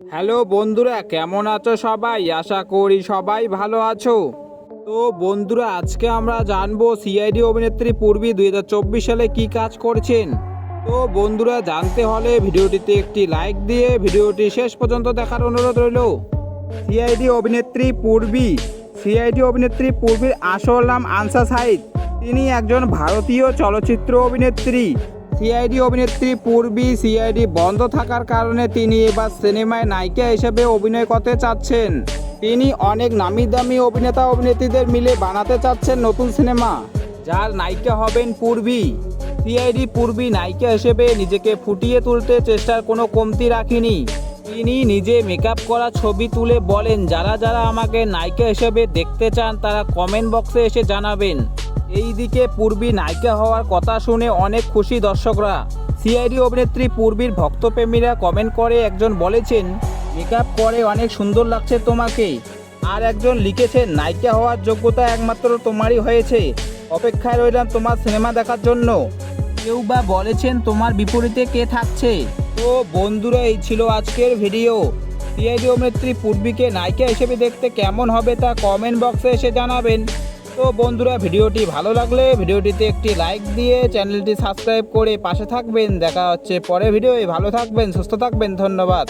Hello বন্ধুরা, কেমন আছো সবাই? আশা করি সবাই ভালো আছো। তো বন্ধুরা, আজকে আমরা জানব সিআইডি অভিনেত্রী পূর্বী দুই হাজার চব্বিশ সালে কি কাজ করছেন। তো বন্ধুরা, জানতে হলে ভিডিওটিতে একটি লাইক দিয়ে ভিডিওটি শেষ পর্যন্ত দেখার অনুরোধ রইল। সিআইডি অভিনেত্রী পূর্বী সিআইডি অভিনেত্রী পূর্বীর আসল নাম আনসা সাইদ। তিনি একজন ভারতীয় চলচ্চিত্র অভিনেত্রী। সিআইডি অভিনেত্রী পূর্বী সিআইডি বন্ধ থাকার কারণে তিনি এবার সিনেমায় নায়িকা হিসেবে অভিনয় করতে চাচ্ছেন। তিনি অনেক নামি দামি অভিনেতা অভিনেত্রীদের মিলে বানাতে চাচ্ছেন নতুন সিনেমা। যার নায়িকা হবেন পূর্বী। সিআইডি পূর্বী নায়িকা হিসেবে নিজেকে ফুটিয়ে তুলতে চেষ্টার কোনো কমতি রাখিনি। তিনি নিজে মেকআপ করা ছবি তুলে বলেন, যারা যারা আমাকে নায়িকা হিসেবে দেখতে চান, তারা কমেন্ট বক্সে এসে জানাবেন। এইদিকে পূর্বী নায়িকা হওয়ার কথা শুনে অনেক খুশি দর্শকরা। সিআইডি অভিনেত্রী পূর্বীর ভক্তপ্রেমীরা কমেন্ট করে, একজন বলেছেন মেকআপ করে অনেক সুন্দর লাগছে তোমাকে। আর একজন লিখেছেন নায়িকা হওয়ার যোগ্যতা একমাত্র তোমারই হয়েছে। অপেক্ষায় রইলাম তোমার সিনেমা দেখার জন্য। কেউ বা বলেছেন, তোমার বিপরীতে কে থাকছে? তো বন্ধুরা, এই ছিল আজকের ভিডিও পিয়াজি অভিনেত্রী পূর্বীকে নায়িকা হিসেবে দেখতে কেমন হবে তা কমেন্ট বক্সে এসে জানাবেন। তো বন্ধুরা, ভিডিওটি ভালো লাগলে ভিডিওটিতে একটি লাইক দিয়ে চ্যানেলটি সাবস্ক্রাইব করে পাশে থাকবেন। দেখা হচ্ছে পরে ভিডিওয়ে ভালো থাকবেন, সুস্থ থাকবেন, ধন্যবাদ।